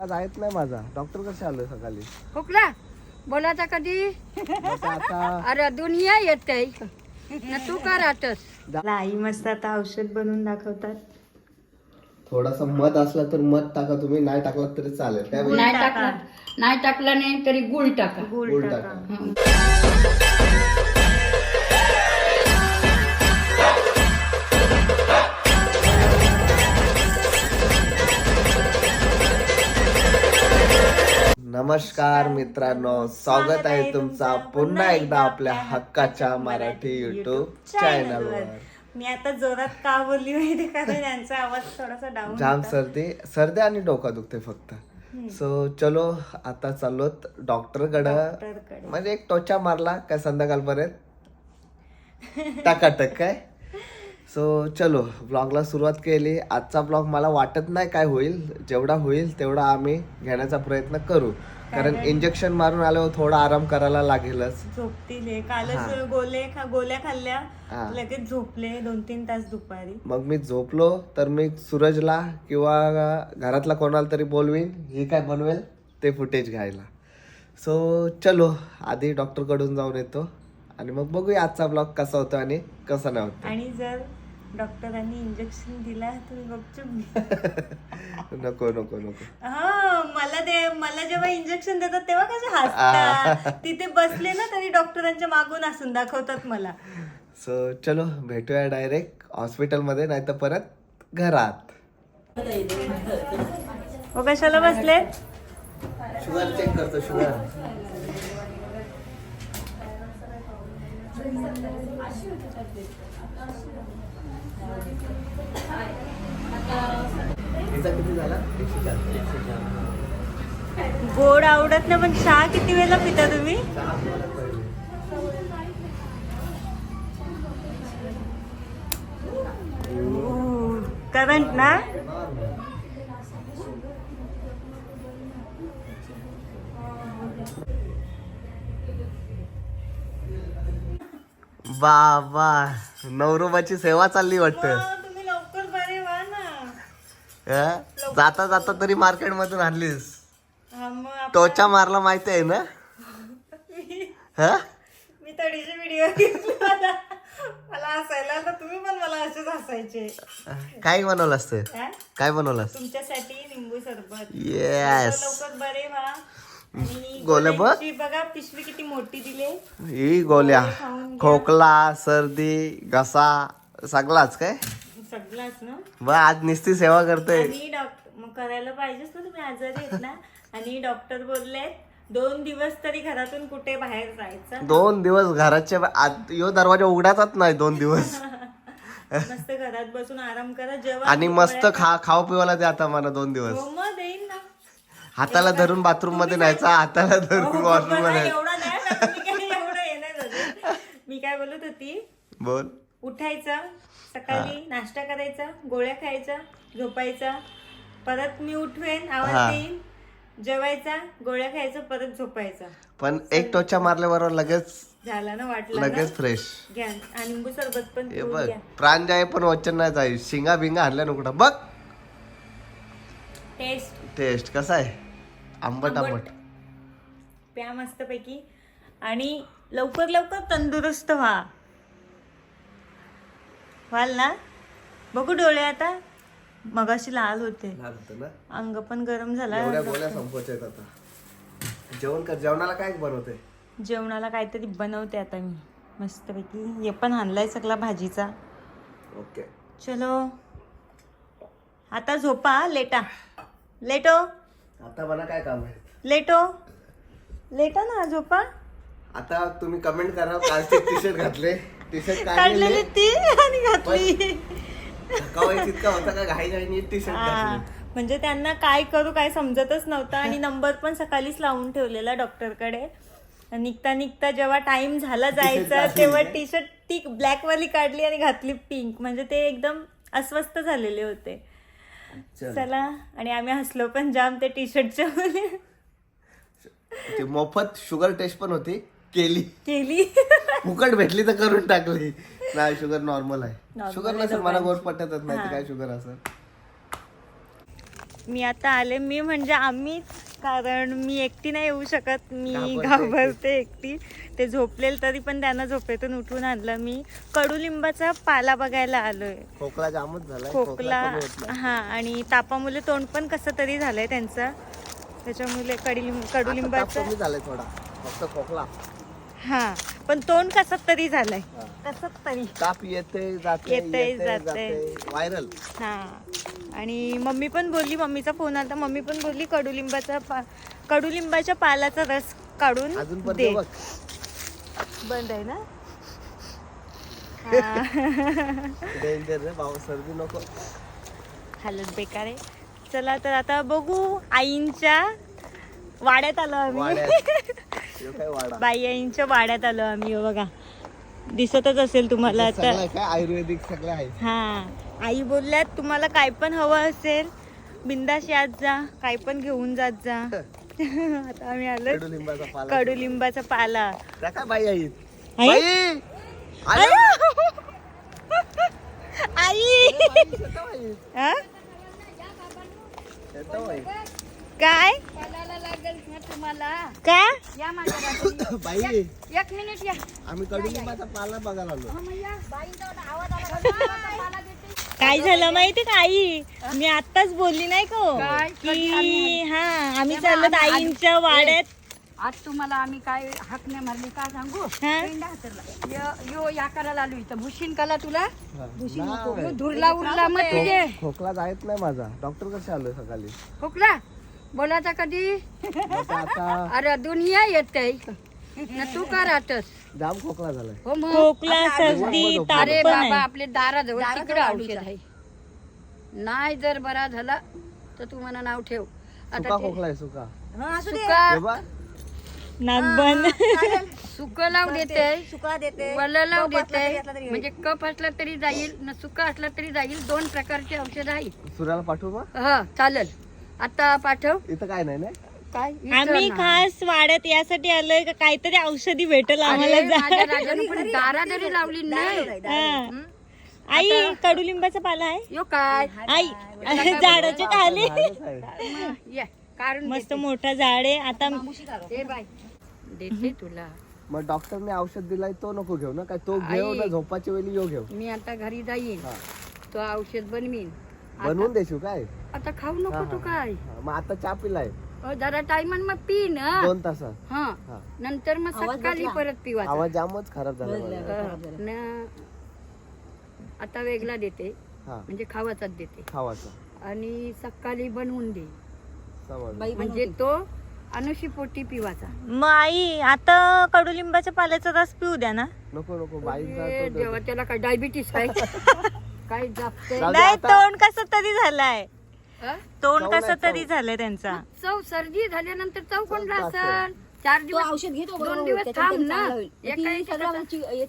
आज आहेत नाही माझा. डॉक्टर कसे आलोय सकाळी? खोकला? बोलायचा कधी? अरे दुनिया येते न तू का राहतस आई मस्त आता औषध बनवून दाखवतात. थोडासा मध असला तर मध टाका तुम्ही नाही टाकला तरी चालेल? नाही टाकला नाही टाकलं नाही तरी गुळ टाका. गुळ टाका. नमस्कार मित्रांनो स्वागत आहे तुमचा पुन्हा एकदा आपल्या हक्काच्या मराठी युट्यूब चॅनलवर मी आता जोरात का बोलली माहिती कारण यांचा आवाज थोडासा डाऊन जाम सर्दी सर्दी आणि डोका दुखते फक्त. सो चलो आता चाललोत डॉक्टरकडे म्हणजे एक टोचा मारला काय संध्याकाळपर्यंत? टाकाटक काय? सो चलो ब्लॉगला सुरुवात केली. आजचा ब्लॉग मला वाटत नाही काय होईल. जेवढा होईल तेवढा आम्ही घेण्याचा प्रयत्न करू. कारण इंजेक्शन मारून आल्यावर थोडा आराम करायला लागेलच. झोपतील. कालच गोले खा गोल्या खाल्ल्या. लगेच झोपले. दोन तीन तास दुपारी. मग मी झोपलो तर मी सूरजला किंवा घरातला कोणाला तरी बोलवीन. ही काय बनवेल? ते फुटेज घ्यायला. सो चलो आधी डॉक्टरकडून जाऊन येतो. आणि मग बघूया आजचा ब्लॉग कसा होतो आणि कसा नाही होतो. आणि जर डॉक्टरांनी इंजेक्शन दिला तुम्ही गपचूप. नको नको नको. हा मला ते मला जेव्हा इंजेक्शन देतात तेव्हा कसे हसतात. तिथे बसले ना तरी डॉक्टरांच्या मागून हसून दाखवतात मला. सो चलो भेटूया डायरेक्ट हॉस्पिटलमध्ये नाही तर परत घरात. हो कशाला बसले शुगर चेक करतो शुगर तिचा किती झाला? एकशे चार. एकशे चार. गोड आवडत ना पण चहा किती वेळेला पिता तुम्ही. करंट ना? वा वा. नवरोबाची सेवा चालली वाटत. तुम्ही लवकर बरे व्हा ना. जाता जाता तरी मार्केट मधून आणलीस. हा, मग आप- टोचा मारला माहिती आहे ना? हा? मी थोडीशी व्हिडिओ घेतली मला. हसायला तुम्ही पण मला असेच हसायचे. काय बनवलं असतं हा? काय बनवलं तुमच्यासाठी निंबू सरबत. येस लवकर बरे व्हा. गोल्या बघ. बघा पिशवी किती मोठी दिली. ही गोल्या. खोकला सर्दी घसा सगळाच काय? सगळाच ना. ब आज निस्ती सेवा करतोय. करायला पाहिजेच ना तुम्ही आजारी आहेत ना. आणि डॉक्टर बोलले दोन दिवस तरी घरातून कुठे बाहेर जायचं दोन दिवस घराच्या यो दरवाजा उघडाचाच नाही दोन दिवस. मस्त घरात बसून आराम करा जेव्हा आणि मस्त खा खाऊ पिवायला दे आता मला दोन दिवस. हो मग देईन हाताला धरून बाथरूममध्ये न्यायचा हाताला धरून मला मध्ये एवढा नाही ना, तुम्ही काही एवढं हे नाही झालं. मी काय बोलत होती? बोल. उठायचं सकाळी नाश्ता करायचा गोळ्या खायचा झोपायचा परत मी उठवेन हा. आवाज देईन जेवायचा गोळ्या खायचा परत झोपायचा. पण एक टोचा मारल्याबरोबर लगेच झाला ना वाटलं ना? लगेच फ्रेश घ्या. आणि लिंबू सरबत पण हे पिऊन बघ घ्या. प्राण जाय पण वचन नाही जाईल शिंगा बिंगा आणल्या नुकडा बघ. टेस्ट. टेस्ट कसा आहे? आंबट आंबट. प्या मस्तपैकी. आणि लवकर लवकर तंदुरुस्त व्हा. व्हाल ना? बघू डोळे आता. मगाशी लाल होते ना? अंग पण गरम झाला. एवढ्या गोळ्या संपवायच्या आहेत आता. जेवण कर जेवणाला काय बनवते? जेवणाला काहीतरी बनवते आता मी. मस्तपैकी. हे पण आणलाय सगळा भाजीचा. ओके. चलो. आता झोपा लेटा. लेटो. आता मला काय काम आहे? लेटो. लेटा ना झोपा. आता तुम्ही कमेंट करा कालचे टी शर्ट घातले टी शर्ट काढलेली ती आणि घातली. होता का घाई घाईने टी शर्ट घातले? म्हणजे त्यांना काय करू काय समजतच नव्हतं आणि नंबर पण सकाळीच लावून ठेवलेला डॉक्टरकडे निघता निघता जेव्हा टाइम झाला जायचा तेव्हा? टी शर्ट ती ब्लॅक वाली काढली आणि घातली पिंक म्हणजे ते एकदम अस्वस्थ झालेले होते. चल. आणि आम्ही हसलो पण जाम ते टी शर्टच्या ती मोफत शुगर टेस्ट पण होती केली केली फुकट भेटली तर करून टाकली नाही शुगर नॉर्मल आहे शुगर नसेल मला. गोड पटतच नाही. काय शुगर असेल मी आता आले मी म्हणजे आम्हीच कारण मी एकटी नाही येऊ शकत मी घाबरते. एकटी. ते झोपलेल तरी पण त्यांना झोपेतून उठून आणलं. मी कडुलिंबाचा पाला बघायला आलोय. खोकला जामच झालाय. खोकला. हा आणि तापामुळे तोंड पण कसं तरी झालंय त्यांचं. त्याच्यामुळे कडुलिंब कडुलिंबाचं झालाय थोडा. फक्त खोकला. हा पण तोंड कसं तरी झालंय. हा. कसं तरी. ताप येते. जाते व्हायरल हा. आणि मम्मी पण बोलली मम्मीचा फोन आला मम्मी पण बोलली कडुलिंबाचा पा कडुलिंबाच्या पालाचा रस काढून दे. बंद आहे ना? सर्दी नको. हालत बेकार आहे. चला तर आता बघू आईंच्या वाड्यात आलो आम्ही. बाई आईंच्या वाड्यात आलो आम्ही हो बघा. दिसतच असेल तुम्हाला आता. आयुर्वेदिक सगळं आहे. हा. आई बोलल्यात तुम्हाला काय पण हवं असेल बिंदास यात जा काय पण घेऊन जात जा. आता आम्ही आलो कडुलिंबाचा पाला. कडुलिंबाचा पाला. त्या काय बाई आई. हा? काय? तुम्हाला. का या माझ्या. बाई! एक मिनिट या. आम्ही कडुलिंबाचा पाला बघायला आलो. काय झालं माहिती का आई? मी आताच बोलली नाही को काय? कधी की हा आम्ही चाललो आईंच्या वाड्यात. आज तुम्हाला आम्ही काय हाक नाही मारली का सांगू? हा? पेंडा हातरला. य- यो या करायला आलो इथं. भुशीन कला तुला. यो धुरला उरला मग तुझे खोकला जायत नाही माझा. डॉक्टर कसे आलोय सकाळी? खोकला? बोलायचा कधी? आता. अरे दुनिया येते. न तू का राहतस जाम खोकला झालाय. हो मग. खोकला सर्दी ताप अरे पण बाबा आहे. आपले दाराजवळ तिकडे औषध आहे. नाही जर बरा झाला तर तू मला नाव ठेव. सुका आता ते- खोकला आहे सुका. सुका हे बघ. नाक बंद. सुक लाव देते. वल लाव देते. म्हणजे कप असला तरी जाईल न सुका असला तरी जाईल. दोन प्रकारचे औषध आहे. सूर्याला पाठवू मग हा चालेल. आता पाठव. इथं काय नाही ना काय आम्ही. खास वाड्यात यासाठी आलोय का काहीतरी औषधी भेटल आम्हाला जा दारा लावली नाही. हा. आई कडुलिंबाचा पाला आहे? यो काय? आई झाडाच्या खाली. ये कारण मस्त मोठा झाड आहे. आता दे बाय देते तुला. मग डॉक्टरने औषध दिलाय तो नको घेऊ ना काय तो घेऊ ना झोपाच्या वेळी यो घेऊ. मी आता घरी जाईन. हा. तो औषध बनवीन. बनवून देशील काय? आता खाऊ नको तू. काय? हा, मग आता चहा पिलाय. अहो, जरा टायमान मग पी ना दोन तासात. हा. हा. नंतर मग सकाळी परत पिवायचा आवाज जामच खराब झाला माझा. हा. न आता वेगळा देते. हा. म्हणजे खावाचाच देते. खावाचा. आणि सकाळी बनवून दे. समज म्हणजे तो अनुशी पोटी पिवाचा. मग आई आता कडुलिंबाच्या पाल्याचा रस पिऊ द्या ना. नको नको बाईचा ए, तो देवा त्याला काय डायबिटीस काय काय जापते जाऊ दे नाही आता. तोंड कसं तरी झालंय. तोंड कसं तरी चव. झालंय त्यांचा? चव सर्दी झाल्यानंतर चव जास्त. असन चार दिवस औषध घेतो दोन दिवस थांब ना. म्हणजे हे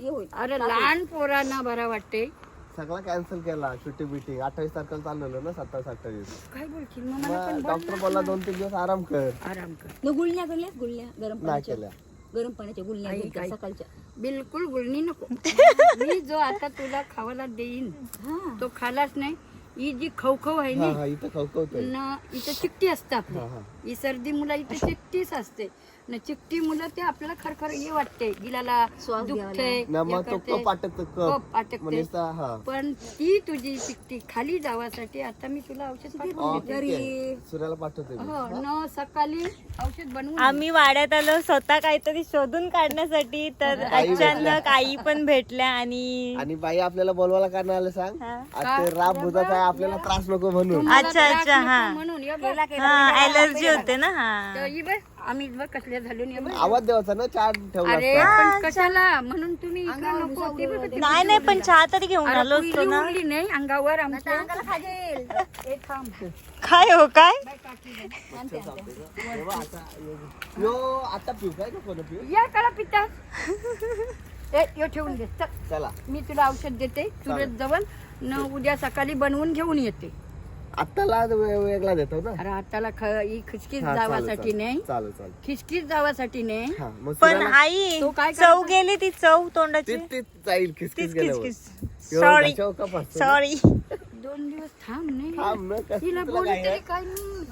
हे अरे लहान पोरांना बरा वाटते सगळा कॅन्सल केला सुट्टी बिटी. अठ्ठावीस तारखेला चाललेलो ना सत्तावीस अठ्ठावीस. काय बोलशील? मग मला पण मग बोल डॉक्टर बोलला दोन तीन दिवस आराम कर. आराम कर. न गुळण्या गुळण्या गुळण्या? गरम नाही पाण्याच्या? केल्या. गरम पाण्याच्या गुळण्या आई? सकाळच्या. बिलकुल गुळणी नको. मी जो आता तुला खावायला देईन हा. तो खालाच नाही. ही जी खवखव आहे हा ना हा इथं खवखवतोय. न इथं चिकटी असते हा आपली. हा ही. सर्दी मुलं इथे चिकटीच असते. न चिकटी मुलं ते आपल्याला खरखर हे वाटते. गिलाला श्वास दुखते ना मग तो कप अटकत कप. कप अटकते. म्हणजे सा- हा. पण ती तुझी चिकटी खाली जावासाठी आता मी तुला औषध पाठवून हा, देते. ठीक आहे. सूर्याला पाठवते मी. हो न सकाळी औषध बनवून आम्ही वाड्यात आलो स्वतः काहीतरी शोधून काढण्यासाठी तर अचानक आई पण भेटल्या आणि आणि बाई आपल्याला बोलवायला का नाही आलं सांग. हा. आज ते राब बुजाचा आहे आपल्याला त्रास नको म्हणून. अच्छा, अच्छा, हा. म्हणून. बघ. हा अलर्जी होते ना हा. तर बघ, आम्ही बघ कसल्या झालो ये बघ. आवाज द्यायचा ना चहा ठेवला अरे असता. पण कशाला? म्हणून तुम्ही इकडं नको ते बघ, ते नाही नाही पण चहा तरी घेऊन अरे आलो असतो ना. नाही अंगावर आमच्या. काय हो काय? तेव्हा आता यो आता पिऊ काय ना पिऊ? या कळा पिता ए यो ठेवून दे. चल. चला. मी तुला औषध देते. सुरत जवळ न उद्या सकाळी बनवून घेऊन येते. आत्ताला वे- वेगळा देतो ना. अरे हाताला ख- ही खिचकीच हा, चालेल, जावासाठी नाही. चालेल चालेल. खिचकीच जावासाठी नाही. हा मग पण आई तो काय चव गेली ती चव तोंडाची? तीच तीच जाईल खिसखिस तीच गेल्यावर. किस यो, सॉरी. सॉरी दोन दिवस थांब नाही तुला बोलू तरी? काय नाही.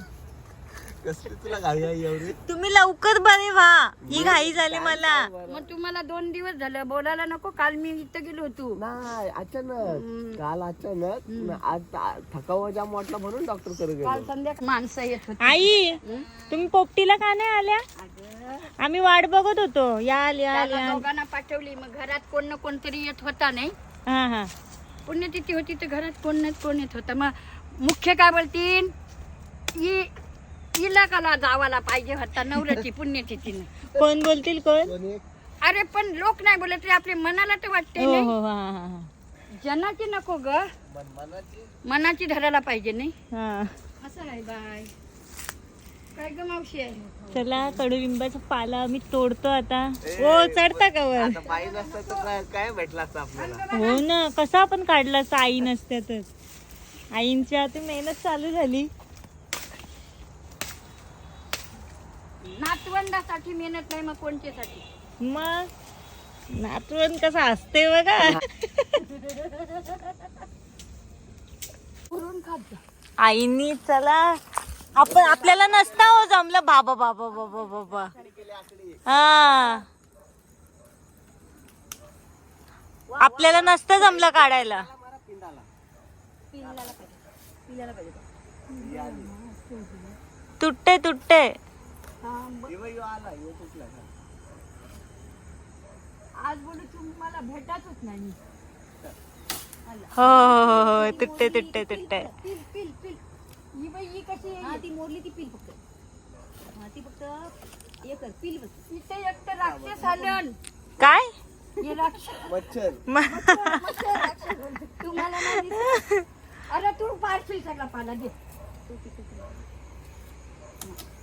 कसली तुला घाई आहे एवढी? तुम्ही लवकर बरे व्हा. ही घाई झाली मला. मग तुम्हाला दोन दिवस झालं. बोलायला नको. काल मी इथं गेलो होतो. नाही अचानक. काल अचानक. न- आज थकावा जाम वाटला म्हणून डॉक्टरकडे काल गेलो संध्याकाळी माणसं येत होती. आई तुम्ही पोपटीला का नाही आल्या? आम्ही वाट बघत होतो. याल याल त्याला याल दोघांना पाठवली. मग घरात कोण ना कोणतरी येत होता नाही? हा हा. पुण्यतिथी होती तर घरात कोण नाही कोण येत होता. मग मुख्य काय बोलतीन ही हिला काला जावाला पाहिजे होता नवऱ्याची पुण्यतिथीनं कोण बोलतील कोण? अरे पण लोक नाही बोलत रे आपल्या मनाला तर वाटते हो नाही. हो हा हा हा. जनाची नको ग. मनाची? धरायला पाहिजे नाही. हा. असं आहे बाय काय ग मावशी? आहे चला कडुलिंबाचा पाला आम्ही तोडतो आता. हो चढता का वर? तर काय काय भेटलं असतं आपल्याला? हो ना कसा आपण काढला आई नसत्यातच. आईंची आता मेहनत चालू झाली. नातवंडासाठी मेहनत नाही मग कोणच्यासाठी? मग? नातवण कसा असते बघा. पुरून खात जा. आईनी चला. आपण आपल्याला नसता हो जमलं. बाबा बाबा बाबा बाबा. हा. आपल्याला नसतं जमलं काढायला. तुटते तुटते आज बोलू तुम्हाला भेटतच नाही हो हो हो हो तुटते तुटते तुटते पिल पिल पिल ही बाई ही कशी हा? ती मोडली ती पिल फक्त. हा ती फक्त हे कर पिल बस. इथे एक तर राक्षस आलं. काय? हे राक्षस. मच्छर. तुम्हाला नाही? अरे तू पारशील सगळा पाला दे. थांब, थांब.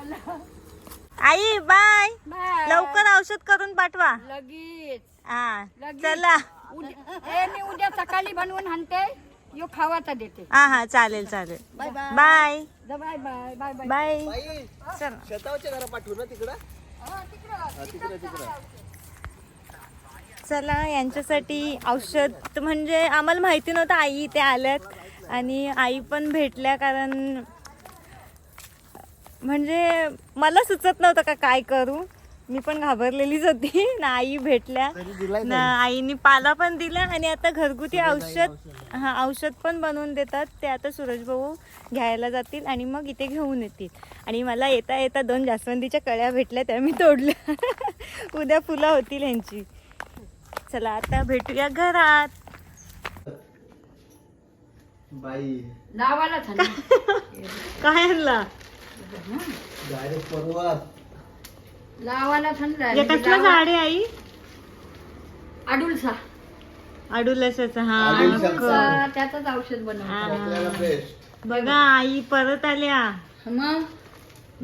आई बाय. लवकर औषध करून पाठवा. लगेच. हा चला. उद्या सकाळी बनवून आणते. यो खावाचा देते. हा हा चालेल चालेल. Bye bye. Bye. Bye bye bye चल. घरा पाठवू ना तिकडं. चला यांच्यासाठी औषध म्हणजे आम्हाला माहिती नव्हतं आई इथे आल्यात. आणि आई पण भेटल्या कारण म्हणजे मला सुचत नव्हतं का काय करू. मी पण घाबरलेलीच होती. ना आई भेटल्या ना आईनी पाला पण दिला आणि आता घरगुती औषध हा औषध पण बनवून देतात. ते आता सूरज भाऊ घ्यायला जातील आणि मग इथे घेऊन येतील. आणि मला येता येता दोन जास्वंदीच्या कळ्या भेटल्या त्या मी तोडल्या. उद्या फुलं होतील यांची चला आता भेटूया घरात. काय आणला? डायरेक्ट पर्वत लावायला हे कसलं झाड आहे आई? अडुलसा अडुलसाचं हा अडुलसा त्याचंच औषध बनवतो. आपल्याला बेस्ट बघा आई परत आल्या. मग?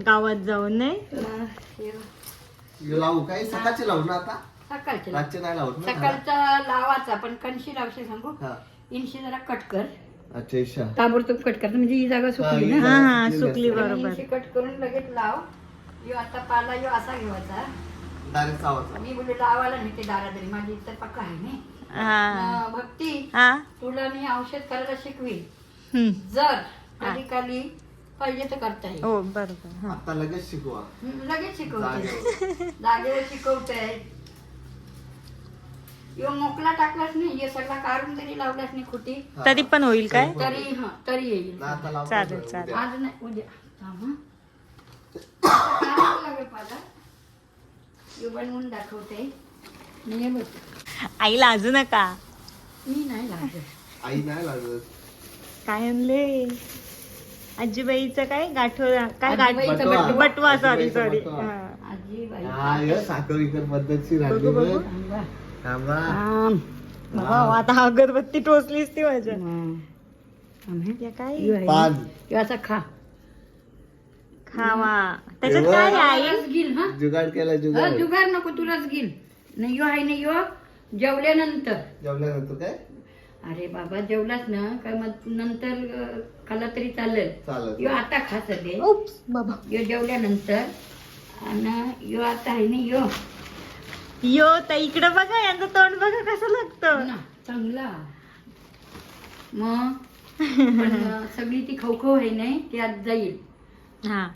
गावात जाऊन नाही? मग हे लावू काय? सकाळचे लावू ना आता? सकाळचे. रातचे नाही लावत ना? सकाळचा लावाचा पण कणशी लावशे सांगू? हा. इंशी जरा कट कर. अच्छा ईशा ताबडतोब कट कर म्हणजे ही जागा सुकली हा, ना? हा हा सुकली बरोबर. कट करून लगेच लाव. यो आता पाला यो असा घेवायचा. डायरेक्ट मी बोलले लावायला नाही ते दारादरी माझी इतर पक्का आहे नाही. हा. अं, भक्ती हा. तुला मी औषध करायला शिकवी हम्म. जर कधी काली पाहिजे तर करता येईल. हो बरोबर हा. आता लगेच शिकवा. हं, लगेच शिकवते. जागेवर. जागेवर शिकवते. यो मोकला टाकलाच नाही हे सगळा काढून जरी लावलाच नाही खुटी. तरी पण होईल काय? तरी हा तरी येईल. चालेल. चालेल. आज नाही उद्या. थांब हं. काढावं लागेल पाला. यो बनवून दाखवते. मी हे बघ. आई लाजू नका. मी नाही लागत आई नाही लागत काय आणले? आजीबाईचं काय? गाठोरा काय गाठ आजीबाईचं बटवा. बटवा सॉरी आजीबाईचा सॉरी बटवा. आजी बाई हा हे साखर विकर पद्धतशीर आणली बघ. थांबा. आता अगरबत्ती टोचलीच ती माझ्या. काय? असा खा. खावा त्याच्यात? काय आहे? हा? जुगाड केला जुगाड. जुगार नको तू रस घेईल. नाही यो आहे ना यो? जेवल्यानंतर. जेवल्यानंतर काय? अरे बाबा जेवलास ना काय मग नंतर अं, खाल्ला तरी चालेल. यो आता खा सगळे. बाबा. यो जेवल्यानंतर. आणि यो आता आहे ना यो. यो तर इकडे बघा यांचं तोंड बघा कसं लागतं. ना चांगला. मग? पण, सगळी ती खवखव आहे नाही ती आज जाईल. हा.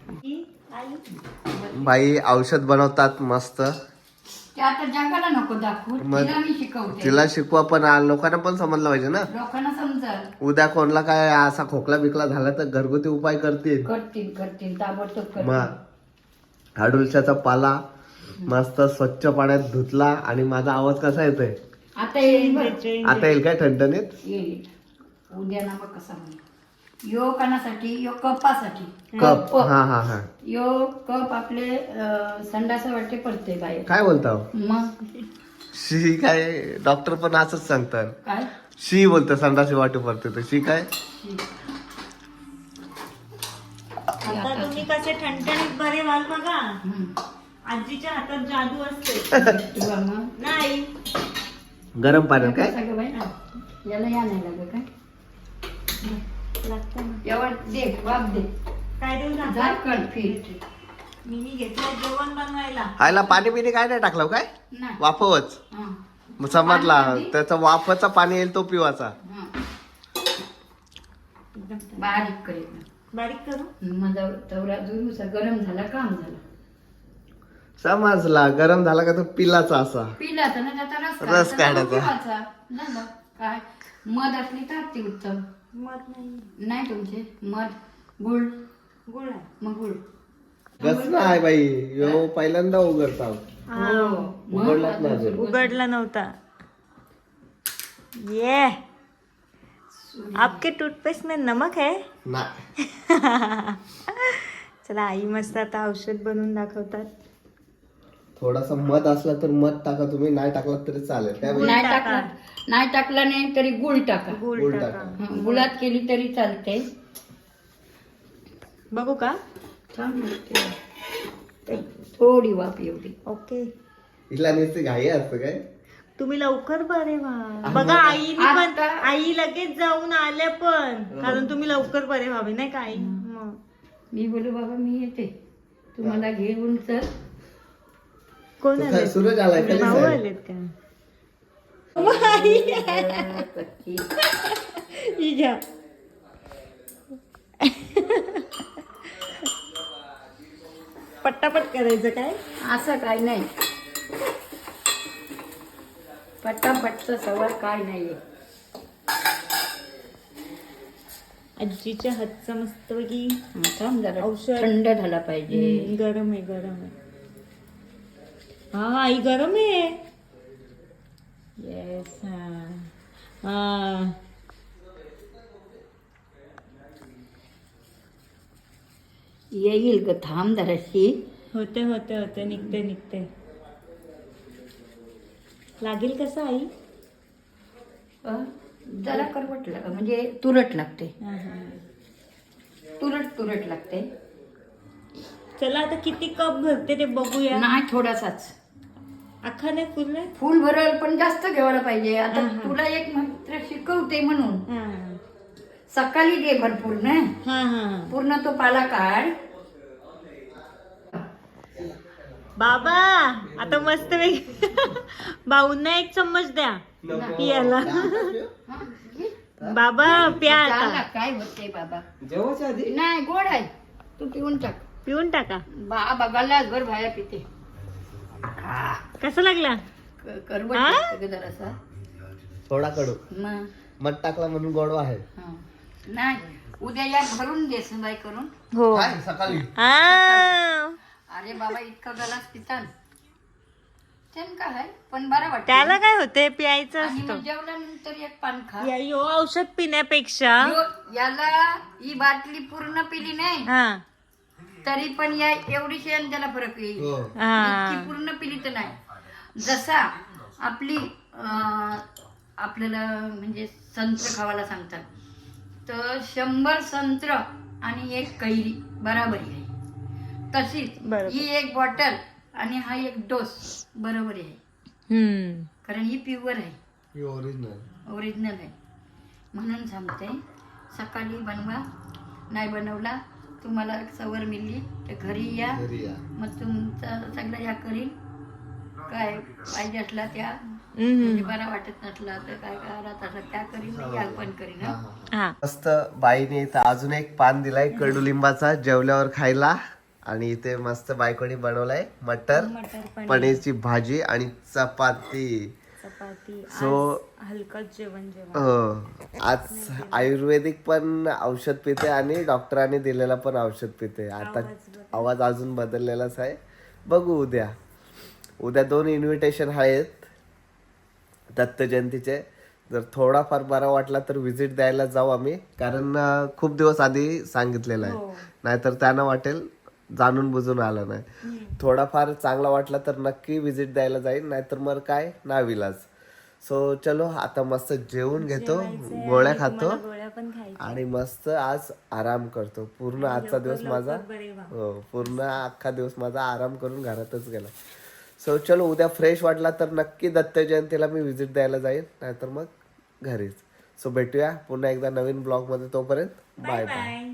बाई औषध बनवतात मस्त. ते आता जगाला नको दाखवू मग- तिला मी शिकवते. तिला शिकवा पण आ- लोकांना पण समजलं पाहिजे ना. लोकांना समजल. उद्या कोणला काय असा खोकला बिकला झाला तर घरगुती उपाय करतील. करतील करतील ताबडतोब करतील. मग हाडुलशाचा पाला मस्त स्वच्छ पाण्यात धुतला आणि माझा आवाज कसा येतोय? आता येईल बरं. आता येईल काय थंडणीत येईल उद्या ना मग कसा यो कानासाठी यो कपासाठी. कप. हा हा हा. यो कप आपले अं, संडासा वाटे पडते बाहेर. काय बोलता हो? मग? शी काय? डॉक्टर पण असंच सांगतात. काय? शी बोलतं संडासी वाटू पडते तर. शी काय? आता तुम्ही कसे ठणठणीत बरे व्हाल बघा. हम्म. आजीच्या हातात जादू असते. मग नाही. गरम पाण्यात काय? सगळं बाई. ना याला या नाही लागत काय? लागतं ना. एवढ दे वाप दे. काय देऊ ना? झाकण फिर. मी घेतलं जेवण बनवायला. आयला पाणी बिणी काय नाही टाकलं काय? नाही. वाफवच हा, मग समजला पाणी? त्याचा वाफचा पाणी येईल तो पिवाचा. बारीक करेल बारीक करू? तवरा दुरुसा गरम झाला काम झालं. समजला गरम झाला का तो पिलाचा असा? पिला तर ना त्याचा रस रस काढायचा, काढायचा. पिवायचा. झालं काय? मध असली तर ती उत्तम. मत नाही. नाही तुमचे? मध. गुळ. गुळ आहे. मग गुळ. गच आहे बाई यो पहिल्यांदा उघडता. हो उघडलाच नाही अजून. उघडला नव्हता. ये. आपके टूथपेस्ट में नमक है? नाही. चला आई मस्त आता औषध बनवून दाखवतात. थोडासा मध असला तर मध टाका तुम्ही नाही टाकला तरी चालेल. नाही टाकला नाही टाकला नाही तरी गुळ टाका. गुळ टाका. हं, गुळात केली तरी चालते. बघू का? छान लागते. थोडी वाफ एवढी. ओके. हिला नुसती घाई असतं काय? तुम्ही लवकर बरे व्हा. बघा आईने पण आता- आई लगेच जाऊन आल्या पण. कारण तुम्ही लवकर बरे व्हावे नाही का आई? मग. मी बोलू बाबा मी येते. तुम्हाला घेऊन चल. कोण आले काय सूरज आलाय खाली भाऊ साहेब. आलेत का. ही घ्या पट्टापट करायचं काय? असं काय नाही. पट्टापटचा सवाल काय नाहीये. आजीच्या हातचं मस्त की थांब जरा. औषध. थंड झाला पाहिजे. गरम आहे गरम आहे. हा आई गरम आहे. येस हा. हा. येईल ग थांब जराशी. होते होते होते निघते निघते. लागेल कसं आई? अं, जरा करवट लाग म्हणजे तुरट लागते. हा, हा. तुरट तुरट लागते. चला आता किती कप भरते ते बघूया. नाही थोडासाच. अख्खा नाही पूर्ण फुल भरल पण जास्त घ्यायला पाहिजे. आता तुला एक मंत्र शिकवते म्हणून. हा. सकाळी दे भरपूर ना? हा हा. पूर्ण तो पाला काढ. बाबा आता मस्त वेग भाऊंना एक चम्मच द्या. पियाला. घे. बाबा प्या काय होते बाबा? जेवायच्या आधी? नाही गोड आहे. तू पिऊन टाक. पिऊन टाका. बा बघायला घर बाहेर पिते. कसं लागला? क- करवट हा? लागतं ग जरासा. थोडा कडू. मग मध टाकला म्हणून गोडवा आहे. हा. नाही उद्या या भरून दे सुनबाई करून. हो. काय? सकाळी? आ, अरे बाबा इतका गलास पितान. त्यान काय आहे पण बरं वाटतं त्याला काय होते प्यायचं आणि असतं. मग जेवल्यानंतर एक पान खा. या- यो औषध पिण्यापेक्षा. यो- याला ही बाटली पूर्ण पिली नाही. हा. तरी पण या एवढीशी आणि त्याला फरक येईल. हो. हा. इतकी पूर्ण पिली तर नाही. जसा आपली अं, आपल्याला म्हणजे संत्र खावायला सांगतात तर शंभर संत्र आणि एक कैरी बराबरी आहे. तशीच. ही एक बॉटल आणि हा एक डोस बरोबरी आहे. हम्म. कारण ही प्युअर आहे. ही ओरिजिनल ओरिजिनल आहे. म्हणून सांगते सकाळी बनवा नाही बनवला तुम्हाला सवड मिळली तर घरी या. घरी या. मग तुमचं सगळं या करीन. काय पाहिजे असला त्या. म्हणजे बरा वाटत नसला तर काय करत असं त्या करीन मी या पण करीन हं. मस्त बाईने इथं अजून एक पान दिलाय कडुलिंबाचा जेवल्यावर खायला. आणि इथे मस्त बायकोनी बनवलाय मटर मटर पनीर. पनीरची भाजी आणि चपाती. चपाती सो हलकच जेवण जेवण. हो आज आयुर्वेदिक पण औषध पिते आणि डॉक्टरांनी दिलेला पण औषध पिते. आता आवाज अजून बदललेलाच आहे. बघू उद्या. उद्या दोन इन्व्हिटेशन आहेत दत्त जयंतीचे जर थोडाफार बरा वाटला तर व्हिजिट द्यायला जाऊ आम्ही. कारण खूप दिवस आधी सांगितलेलं आहे. नाहीतर त्यांना वाटेल जाणून बुजून आलं नाही. थोडाफार चांगला वाटला तर नक्की व्हिजिट द्यायला जाईल नाहीतर मग काय? नाविलाज सो चलो आता मस्त जेवून घेतो गोळ्या खातो आणि मस्त आज आराम करतो. पूर्ण आजचा दिवस माझा. हो पूर्ण अख्खा दिवस माझा आराम करून घरातच गेला. सो चलो उद्या फ्रेश वाटला तर नक्की दत्त जयंतीला मी व्हिजिट द्यायला जाईल नाहीतर मग घरीच. सो भेटूया पुन्हा एकदा नवीन ब्लॉगमध्ये तोपर्यंत. Bye bye